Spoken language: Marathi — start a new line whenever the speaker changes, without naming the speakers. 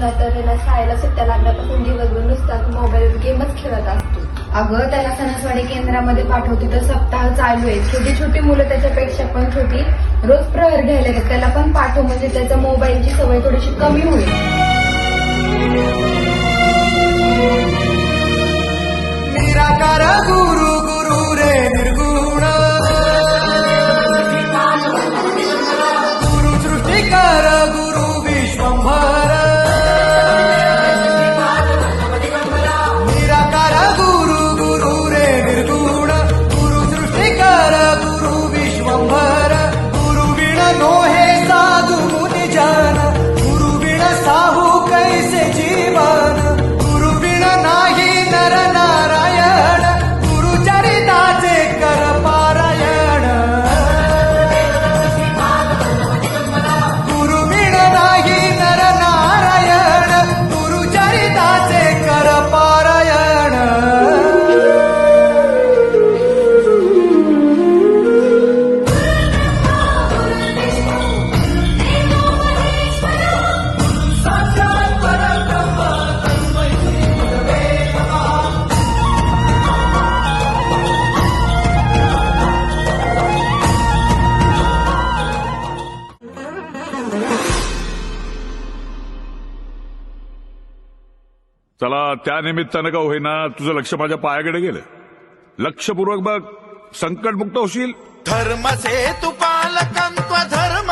ना तर त्याला शाळेला सुट्ट्या लागल्यापासून दिवसभर नुसताच मोबाईल गेमच खेळत असतो.
अगं त्याला सणसवाडी केंद्रामध्ये पाठवते तर सप्ताह चालू आहे. छोटी छोटी मुलं त्याच्यापेक्षा पण छोटी रोज प्रहर घ्यायला येतात. त्याला पण पाठव म्हणजे त्याच्या मोबाईलची सवय थोडीशी कमी होईल.
चला त्या निमित्तानं का होईना तुझं लक्ष माझ्या पायाकडे गेलं. लक्षपूर्वक बघ संकटमुक्त होशील.
धर्म से तु पालकं त्वधर्म